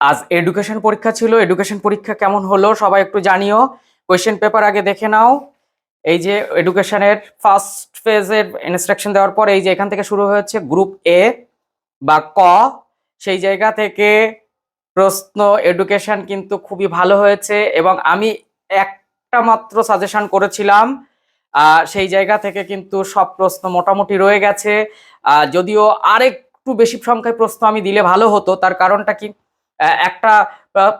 আজ এডুকেশন পরীক্ষা ছিল। এডুকেশন পরীক্ষা কেমন হলো সবাই একটু জানিও। কোয়েশ্চেন পেপার আগে দেখে নাও। এই যে এডুকেশনের ফার্স্ট ফেজের ইনস্ট্রাকশন দেওয়ার পর এই যে এখান থেকে শুরু হয়েছে গ্রুপ এ বা ক। সেই জায়গা থেকে প্রশ্ন এডুকেশন কিন্তু খুবই ভালো হয়েছে এবং আমি একটা মাত্র সাজেশন করেছিলাম। সেই জায়গা থেকে কিন্তু সব প্রশ্ন মোটামুটি রয়ে গেছে। যদিও আরেকটু বেশি সংখ্যায় প্রশ্ন আমি দিলে ভালো হতো, তার কারণটা কি? একটা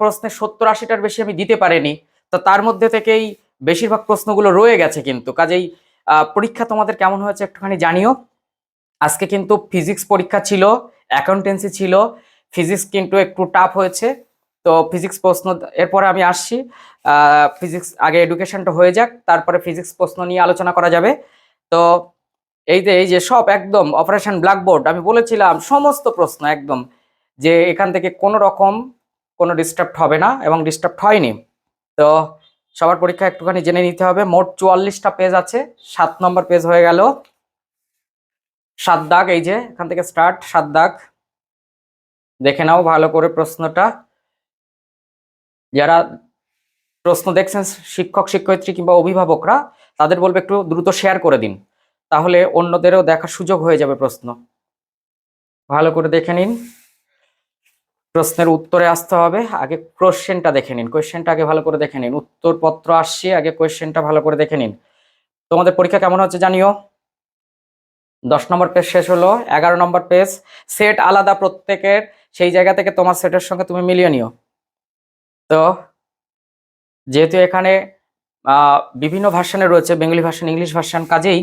প্রশ্নের সত্তর আশিটার বেশি আমি দিতে পারিনি। তো তার মধ্যে থেকেই বেশিরভাগ প্রশ্নগুলো রয়ে গেছে কিন্তু। কাজেই পরীক্ষা তোমাদের কেমন হয়েছে একটুখানি জানিও। আজকে কিন্তু ফিজিক্স পরীক্ষা ছিল, অ্যাকাউন্টেন্সি ছিল, ফিজিক্স কিন্তু একটু টাফ হয়েছে। তো ফিজিক্স প্রশ্ন, এরপরে আমি আসছি। ফিজিক্স আগে এডুকেশনটা হয়ে যাক, তারপরে ফিজিক্স প্রশ্ন নিয়ে আলোচনা করা যাবে। তো এই যে এই যে সব একদম অপারেশন ব্ল্যাকবোর্ড আমি বলেছিলাম, সমস্ত প্রশ্ন একদম। যে এখান থেকে কোনো রকম কোনো ডিস্টার্ব হবে না এবং ডিস্টার্ব হয়নি। তো সবার পরীক্ষা একটুখানি জেনে নিতে হবে। মোট চুয়াল্লিশটা পেজ আছে, সাত নম্বর পেজ হয়ে গেল। সাত দাগ, এই যে এখান থেকে স্টার্ট সাত দাগ। দেখে নাও ভালো করে প্রশ্নটা। যারা প্রশ্ন দেখছেন, শিক্ষক, শিক্ষয়িত্রী কিংবা অভিভাবকরা, তাদের বলবে একটু দ্রুত শেয়ার করে দিন। তাহলে অন্যদেরও দেখার সুযোগ হয়ে যাবে প্রশ্ন। ভালো করে দেখে নিন। প্রশ্নের উত্তরে আসতে হবে। আগে কোশ্চেনটা দেখে নিন। কোশ্চেনটা আগে ভালো করে দেখে নিন। উত্তরপত্র আসছে, আগে কোশ্চেনটা ভালো করে দেখে নিন। তোমাদের পরীক্ষা কেমন হচ্ছে জানিও। দশ নম্বর পেজ শেষ হলো, এগারো নম্বর পেজ সেট আলাদা প্রত্যেকের, সেই জায়গা থেকে তোমার সেটের সঙ্গে তুমি মিলিয়ে নিও। তো, যেহেতু এখানে বিভিন্ন ভার্সানে রয়েছে, বেঙ্গলি ভার্সন ইংলিশ ভার্সন কাজেই,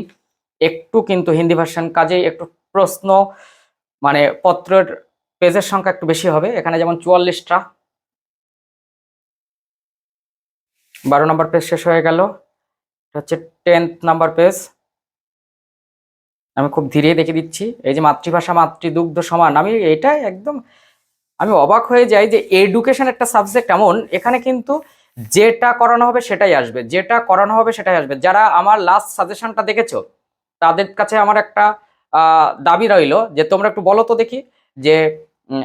একটু কিন্তু হিন্দি ভার্সন কাজেই একটু প্রশ্ন মানে পত্রের পেজের সংখ্যা একটু বেশি হবে। এখানে যেমন চুয়াল্লিশটা। বারো নম্বর পেজ শেষ হয়ে গেল। এটা হচ্ছে টেন্থ নাম্বার পেজ। আমি খুব ধীরে দেখে দিচ্ছি। এই যে মাতৃভাষা, মাতৃদুগ্ধ সমান। আমি এটা একদম, আমি অবাক হয়ে যাই যে এডুকেশন একটা সাবজেক্ট এমন, এখানে কিন্তু যেটা করানো হবে সেটাই আসবে। যেটা করানো হবে সেটাই আসবে। যারা আমার লাস্ট সাজেশনটা দেখেছ, তাদের কাছে আমার একটা দাবি রইল যে তোমরা একটু বলো তো দেখি যে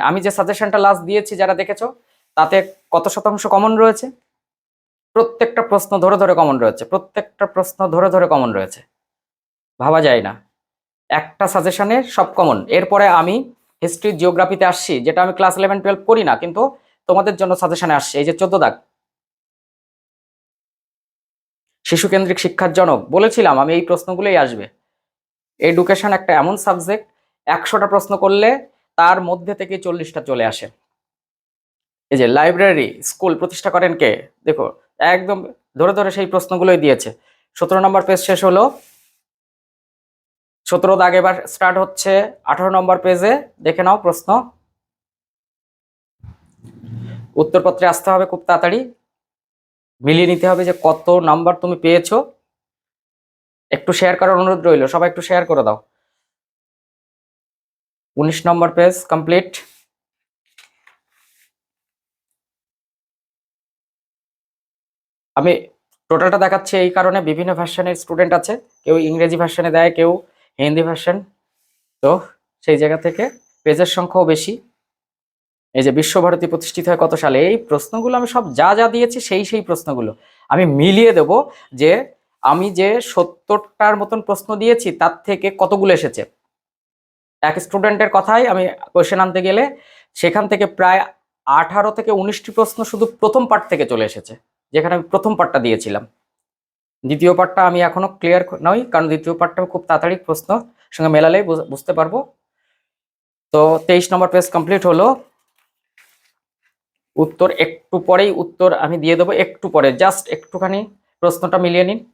আমি যে সাজেশনটা লাস্ট দিয়েছি, যারা দেখেছ, তাতে কত শতাংশ কমন রয়েছে? প্রত্যেকটা প্রশ্ন ধরে ধরে কমন রয়েছে। প্রত্যেকটা প্রশ্ন ধরে ধরে কমন রয়েছে। ভাবা যায় না। একটা সাজেশনে সব কমন এরপরে আমি হিস্ট্রি জিওগ্রাফিতে আসছি, যেটা আমি ক্লাস ইলেভেন টুয়েলভ করি না, কিন্তু তোমাদের জন্য সাজেশনে আসছে। এই যে চোদ্দ দাগ। শিশু কেন্দ্রিক শিক্ষার জনক। বলেছিলাম আমি এই প্রশ্নগুলোই আসবে। এডুকেশন একটা এমন সাবজেক্ট একশোটা প্রশ্ন করলে তার মধ্যে থেকে চল্লিশটা চলে আসে। এই যে লাইব্রেরি স্কুল প্রতিষ্ঠা করেন কে? দেখো, একদম ধরে ধরে সেই প্রশ্নগুলোই দিয়েছে। সতেরো নম্বর পেজ শেষ হলো। সতেরো দাগ এবার স্টার্ট হচ্ছে। আঠারো নম্বর পেজে দেখে নাও প্রশ্ন। উত্তরপত্রে আসতে হবে খুব তাড়াতাড়ি। মিলিয়ে নিতে হবে যে কত নাম্বার তুমি পেয়েছ। একটু শেয়ার করার অনুরোধ রইল, সবাই একটু শেয়ার করে দাও। উনিশ নম্বর পেজ কমপ্লিট আমি টোটালটা দেখাচ্ছি এই কারণে বিভিন্ন ভার্সনের স্টুডেন্ট আছে, কেউ ইংরেজি ভার্সনে দেয়, কেউ হিন্দি ভার্সন তো সেই জায়গা থেকে পেজের সংখ্যাও বেশি। এই যে বিশ্বভারতী প্রতিষ্ঠিত হয় কত সালে? এই প্রশ্নগুলো আমি সব যা যা দিয়েছি সেই সেই প্রশ্নগুলো। আমি মিলিয়ে দেব যে আমি যে সত্তরটার মতন প্রশ্ন দিয়েছি, তার থেকে কতগুলো এসেছে? এক স্টুডেন্টের কথাই আমি কোয়েশ্চেন আনতে গেলে সেখান থেকে প্রায় আঠারো থেকে উনিশটি প্রশ্ন শুধু প্রথম পার্ট থেকে চলে এসেছে, যেখানে আমি প্রথম পার্টটা দিয়েছিলাম। দ্বিতীয় পার্টটা আমি এখনও ক্লিয়ার নই, কারণ দ্বিতীয় পার্টটা খুব তাড়াতাড়ি প্রশ্ন সঙ্গে মেলালেই বুঝ- বুঝতে পারব। তো তেইশ নম্বর পেজ কমপ্লিট হলো। উত্তর একটু পরেই উত্তর আমি দিয়ে দেবো, একটু পরে জাস্ট একটুখানি প্রশ্নটা মিলিয়ে নিন।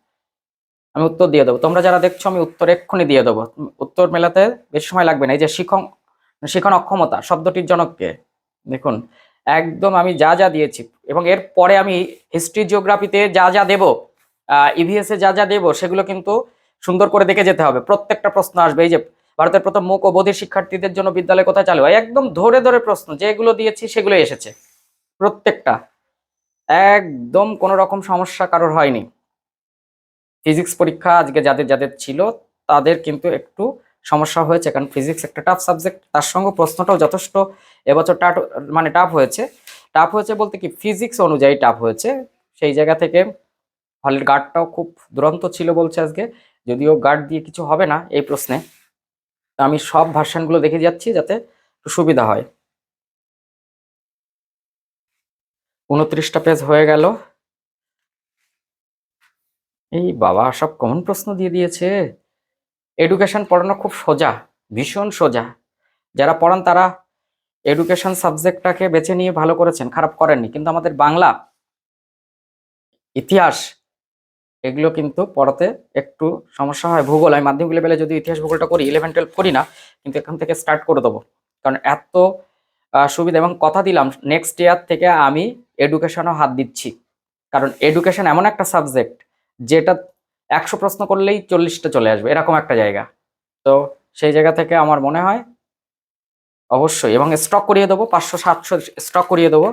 আমি উত্তর দিয়ে দেবো। তোমরা যারা দেখছ, আমি উত্তর এক্ষুনি দিয়ে দেবো। উত্তর মেলাতে বেশি সময় লাগবে না। এই যে শিখন শিখন অক্ষমতা শব্দটির জনককে, দেখুন, একদম আমি যা যা দিয়েছি, এবং এর পরে আমি হিস্ট্রি জিওগ্রাফিতে যা যা দেব ইভিএস এ যা যা দেব, সেগুলো কিন্তু সুন্দর করে দেখে যেতে হবে। প্রত্যেকটা প্রশ্ন আসবে। এই যে ভারতের প্রথম মুখ ও বধির শিক্ষার্থীদের জন্য বিদ্যালয় কোথায় চালু হয়? একদম ধরে ধরে প্রশ্ন, যেগুলো দিয়েছি সেগুলো এসেছে। প্রত্যেকটা। একদম কোনো রকম সমস্যা কারোর হয়নি। ফিজিক্স পরীক্ষা আজকে যাদের যাদের ছিল, তাদের কিন্তু একটু সমস্যা হয়েছে, কারণ ফিজিক্স একটা টাফ সাবজেক্ট তার সঙ্গে প্রশ্নটাও যথেষ্ট এবছর টাট মানে টাফ হয়েছে। টাফ হয়েছে বলতে কি, ফিজিক্স অনুযায়ী টাফ হয়েছে। সেই জায়গা থেকে হলের গার্ডটাও খুব দুরন্ত ছিল বলছে আজকে, যদিও গার্ড দিয়ে কিছু হবে না এই প্রশ্নে। আমি সব ভার্সানগুলো দেখে যাচ্ছি যাতে একটু সুবিধা হয়। উনত্রিশটা পেজ হয়ে গেল। এই বাবা সব কমন প্রশ্ন দিয়ে দিয়েছে। এডুকেশন পড়ানো খুব সোজা, ভীষণ সোজা। যারা পড়ান তারা এডুকেশন সাবজেক্টটাকে বেছে নিয়ে ভালো করেছেন, খারাপ করেননি। কিন্তু আমাদের বাংলা, ইতিহাস, এগুলো কিন্তু পড়াতে একটু সমস্যা হয়। ভূগোল, আমি মাধ্যমিক লেভেলে যদি ইতিহাস ভূগোলটা করি ইলেভেন টুয়েলভ করি না, কিন্তু এখান থেকে স্টার্ট করে দেবো। কারণ এত সুবিধা এবং কথা দিলাম নেক্সট ইয়ার থেকে আমি এডুকেশনও হাত দিচ্ছি। কারণ এডুকেশন এমন একটা সাবজেক্ট যেটা একশো প্রশ্ন করলেই চল্লিশটা চলে আসবে, এরকম একটা জায়গা। তো সেই জায়গা থেকে আমার মনে হয় অবশ্যই, এবং স্টক করিয়ে দেবো, পাঁচশো, সাতশো স্টক করিয়ে দেবো।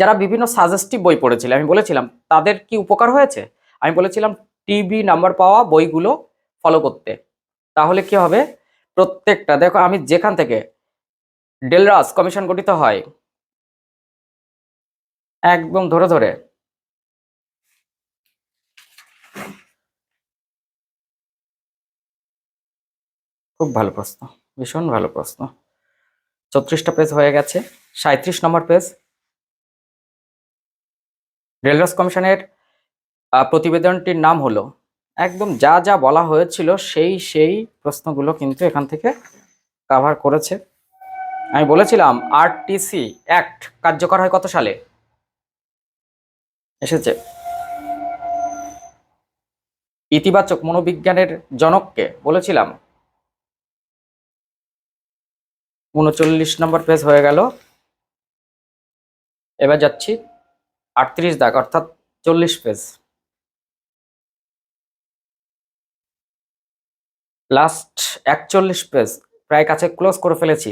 যারা বিভিন্ন সাজেস্টিভ বই পড়েছিল, আমি বলেছিলাম, তাদের কি উপকার হয়েছে? আমি বলেছিলাম টিভি নাম্বার পাওয়া বইগুলো ফলো করতে। তাহলে কি হবে? প্রত্যেকটা, দেখো আমি যেখান থেকে ডেলরাস কমিশন গঠিত হয়, একদম ধরে ধরে খুব ভালো প্রশ্ন, ভীষণ ভালো প্রশ্ন। চৌত্রিশটা পেজ হয়ে গেছে সাঁত্রিশ নম্বর পেজ রেলওয়েস কমিশনের প্রতিবেদনটির নাম হলো, একদম যা যা বলা হয়েছিল সেই সেই প্রশ্নগুলো কিন্তু এখান থেকে কাভার করেছে। আমি বলেছিলাম আরটিসি অ্যাক্ট কার্যকর হয় কত সালে? এসেছে। ইতিবাচক মনোবিজ্ঞানের জনককে বলেছিলাম উনচল্লিশ নম্বর পেজ হয়ে গেল। এবার যাচ্ছি আটত্রিশ দাগ, অর্থাৎ চল্লিশ পেজ লাস্ট একচল্লিশ পেজ প্রায় কাছে ক্লোজ করে ফেলেছি।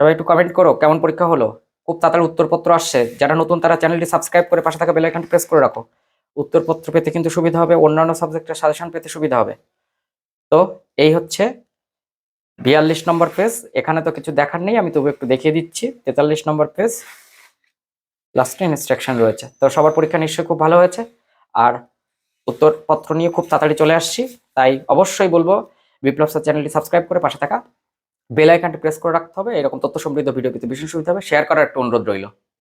সবাই একটু কমেন্ট করো, কেমন পরীক্ষা হলো? খুব তাড়াতাড়ি উত্তরপত্র আসছে। যারা নতুন, তারা চ্যানেলটি সাবস্ক্রাইব করে পাশে থাকা বেল আইকনটি প্রেস করে রাখো। উত্তরপত্র পেতে কিন্তু সুবিধা হবে, অন্যান্য সাবজেক্টের সাজেশন পেতে সুবিধা হবে। তো, এই হচ্ছে বিয়াল্লিশ নম্বর পেজ এখানে তো কিছু দেখার নেই, আমি তবু একটু দেখিয়ে দিচ্ছি। তেতাল্লিশ নম্বর পেজ লাস্টে ইনস্ট্রাকশন রয়েছে। তো সবার পরীক্ষা নিশ্চয়ই খুব ভালো হয়েছে। আর উত্তরপত্র নিয়ে খুব তাড়াতাড়ি চলে আসছি। তাই অবশ্যই বলব, বিপ্লব স্যার চ্যানেলটি সাবস্ক্রাইব করে পাশে থাকা। বেল আইকনটি প্রেস করে রাখতে হবে। এরকম তথ্য সমৃদ্ধ ভিডিও পেতে ভীষণ সুবিধা হবে। শেয়ার করার একটা অনুরোধ রইল।